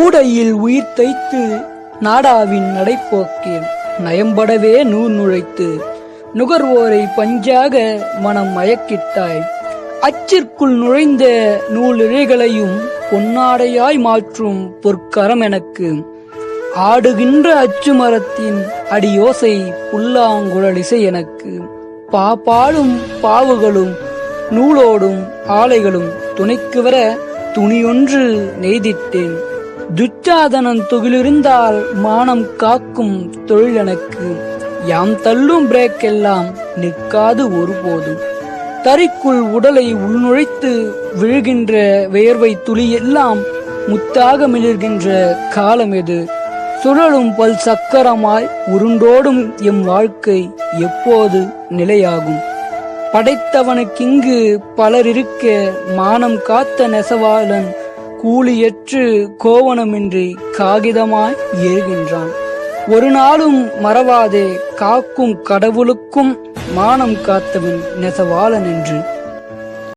கூடையில் உயிர் தைத்து நாடாவின் நடைப்போக்கே நயம்படவே நூல் நுழைத்து நுகர்வோரை பஞ்சாக மனம் மயக்கிட்டாய். அச்சிற்குள் நுழைந்த நூலிழைகளையும் பொன்னாடையாய் மாற்றும் பொற்கரம் எனக்கு. ஆடுகின்ற அச்சு மரத்தின் அடியோசை புல்லாங்குழலிசை எனக்கு. பாப்பாடும் பாவுகளும் நூலோடும் ஆலைகளும் துணைக்கு வர துணியொன்று நெய்திட்டேன். துச்சாதனன் தொகிலிருந்தால் மானம் காக்கும் தொழில் எனக்கு யாம் தள்ளும் பிரேக் எல்லாம் நிற்காது ஒருபோதும். தறிக்குள் உடலை உள்நுழைத்து விழுகின்ற வேர்வை துளி எல்லாம் முத்தாக மிளிர்கின்ற காலம் எது? சுழலும் பல் சக்கரமாய் உருண்டோடும் எம் வாழ்க்கை எப்போது நிலையாகும்? படைத்தவனுக்கிங்கு பலர் இருக்க மானம் காத்த நெசவாளன் கூலியற்று கோவணமின்றி காகிதமாய் ஏறுகின்றான். ஒரு நாளும் மறவாதே காக்கும் கடவுளுக்கும் மானம் காத்தவன் நெசவாளன் என்று.